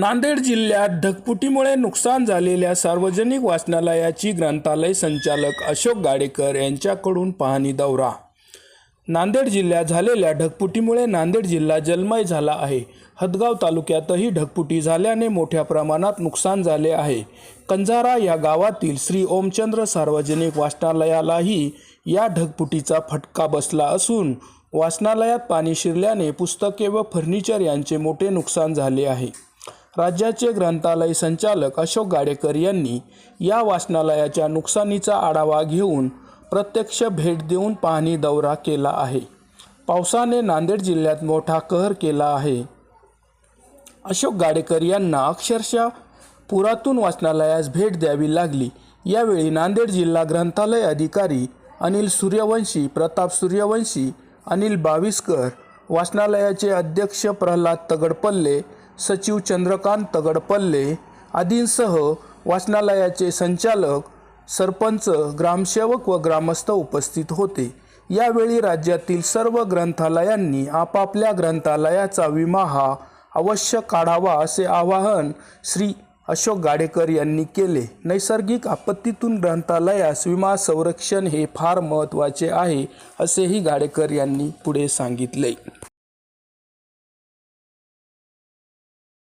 नांदेड जिल्ह्यात ढगफुटीमुळे नुकसान झालेल्या सार्वजनिक वाचनालयाची ग्रंथालय संचालक अशोक गाडेकर यांच्याकडून पाहणी दौरा. नांदेड जिल्ह्यात झालेल्या ढगफुटीमुळे नांदेड जिल्हा जलमय झाला आहे. हदगाव तालुक्यातही ढगफुटी झाल्याने मोठ्या प्रमाणात नुकसान झाले आहे. कंजारा या गावातील श्री ओमचंद्र सार्वजनिक वाचनालयालाही या ढगफुटीचा फटका बसला असून वाचनालयात पाणी शिरल्याने पुस्तके व फर्निचर यांचे मोठे नुकसान झाले आहे. राज्याचे ग्रंथालय संचालक अशोक गाडेकर यांनी या वाचनालयाच्या नुकसानीचा आढावा घेऊन प्रत्यक्ष भेट देऊन पाहणी दौरा केला आहे. पावसाने नांदेड जिल्ह्यात मोठा कहर केला आहे. अशोक गाडेकर यांना अक्षरशः पुरातून वाचनालयास भेट द्यावी लागली. यावेळी नांदेड जिल्हा ग्रंथालय अधिकारी अनिल सूर्यवंशी प्रताप सूर्यवंशी अनिल बाविस्कर वाचनालयाचे अध्यक्ष प्रल्हाद तगडपल्ले सचिव चंद्रकांत तगडपल्ले आदींसह वाचनालयाचे संचालक सरपंच ग्रामसेवक व ग्रामस्थ उपस्थित होते. यावेळी राज्यातील सर्व ग्रंथालयांनी आपापल्या ग्रंथालयाचा विमा हा अवश्य काढावा असे आवाहन श्री अशोक गाडेकर यांनी केले. नैसर्गिक आपत्तीतून ग्रंथालयास विमा संरक्षण हे फार महत्त्वाचे आहे असेही गाडेकर यांनी पुढे सांगितले.